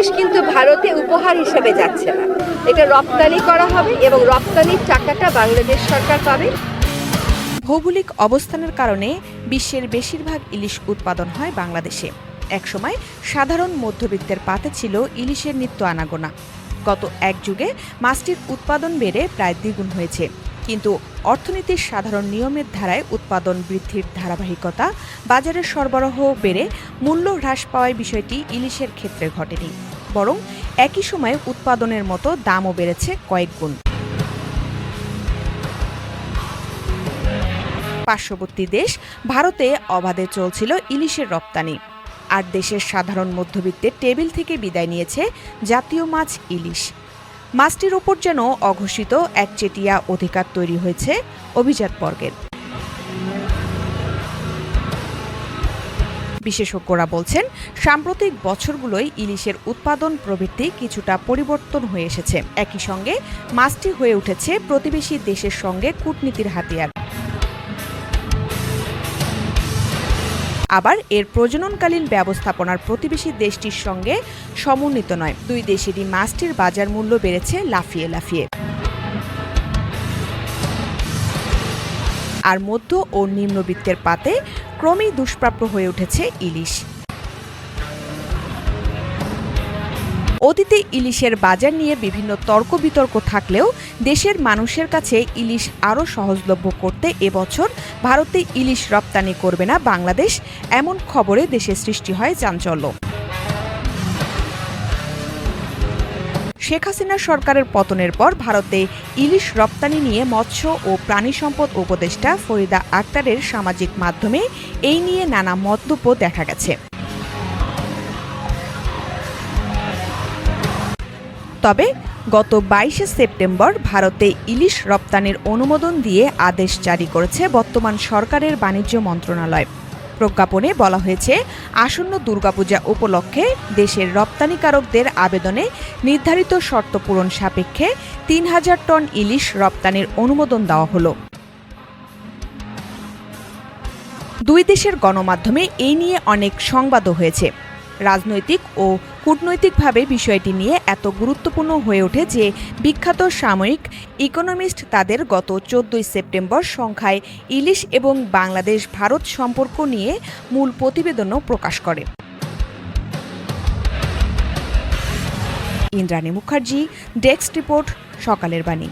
ইলিশ কিন্তু ভারতে উপহার হিসেবে যাচ্ছে না। এটা রপ্তানি করা হবে এবং রপ্তানির টাকাটা বাংলাদেশ সরকার পাবে। ভৌগোলিক অবস্থানের কারণে বিশ্বের বেশিরভাগ ইলিশ উৎপাদন হয় বাংলাদেশে। একসময় সাধারণ মধ্যবিত্তের পাতে ছিল ইলিশের নিত্য আনাগোনা। গত এক যুগে মাছটির উৎপাদন বেড়ে প্রায় দ্বিগুণ হয়েছে। কিন্তু অর্থনীতির সাধারণ নিয়মের ধারায় উৎপাদন বৃদ্ধির ধারাবাহিকতা, বাজারের সরবরাহ বেড়ে, মূল্য হ্রাস পাওয়ায় বিষয়টি ইলিশের ক্ষেত্রে ঘটেনি। বরং একই সময়ে উৎপাদনের মতো দামও বেড়েছে কয়েক গুণ। পার্শ্ববর্তী দেশ ভারতে অবাধে চলছিল ইলিশের রপ্তানি, আর দেশের সাধারণ মধ্যবিত্তের টেবিল থেকে বিদায় নিয়েছে জাতীয় মাছ ইলিশ। মাছটির ওপর যেন অঘোষিত একচেটিয়া অধিকার তৈরি হয়েছে অভিজাত বর্গের। বিশেষজ্ঞরা বলছেন, সাম্প্রতিক বছরগুলোয় ইলিশের উৎপাদন প্রবৃত্তি কিছুটা পরিবর্তন হয়ে এসেছে। একই সঙ্গে মাছটি হয়ে উঠেছে প্রতিবেশী দেশের সঙ্গে কূটনীতির হাতিয়ার। আবার এর প্রজননকালীন ব্যবস্থাপনার প্রতিবেশী দেশটির সঙ্গে সমন্বিত নয়। দুই দেশেরই মাছটির বাজার মূল্য বেড়েছে লাফিয়ে লাফিয়ে। আর মধ্য ও নিম্নবিত্তের পাতে ক্রমেই দুষ্প্রাপ্য হয়ে উঠেছে ইলিশ। অতীতে ইলিশের বাজার নিয়ে বিভিন্ন তর্ক বিতর্ক থাকলেও দেশের মানুষের কাছে ইলিশ আরও সহজলভ্য করতে এবছর ভারতে ইলিশ রপ্তানি করবে না বাংলাদেশ, এমন খবরে দেশে সৃষ্টি হয় চাঞ্চল্য। শেখ হাসিনা সরকারের পতনের পর ভারতে ইলিশ রপ্তানি নিয়ে মৎস্য ও প্রাণী সম্পদ উপদেষ্টা ফরিদা আক্তারের সামাজিক মাধ্যমে এই নিয়ে নানা মন্তব্য দেখা গেছে। তবে গত বাইশে সেপ্টেম্বর ভারতে ইলিশ রপ্তানির অনুমোদন দিয়ে আদেশ জারি করেছে বর্তমান সরকারের বাণিজ্য মন্ত্রণালয়। প্রজ্ঞাপনে বলা হয়েছে, আসন্ন দুর্গাপূজা উপলক্ষে দেশের রপ্তানিকারকদের আবেদনে নির্ধারিত শর্ত পূরণ সাপেক্ষে তিন হাজার টন ইলিশ রপ্তানির অনুমোদন দেওয়া হলো। দুই দেশের গণমাধ্যমে এই নিয়ে অনেক সংবাদও হয়েছে। রাজনৈতিক ও কূটনৈতিকভাবে বিষয়টি নিয়ে এত গুরুত্বপূর্ণ হয়ে ওঠে যে বিখ্যাত সাময়িক ইকোনমিস্ট তাদের গত চোদ্দই সেপ্টেম্বর সংখ্যায় ইলিশ এবং বাংলাদেশ ভারত সম্পর্ক নিয়ে মূল প্রতিবেদনও প্রকাশ করে। ইন্দ্রাণী মুখার্জি, ডেস্ক রিপোর্ট, সকালের বাণী।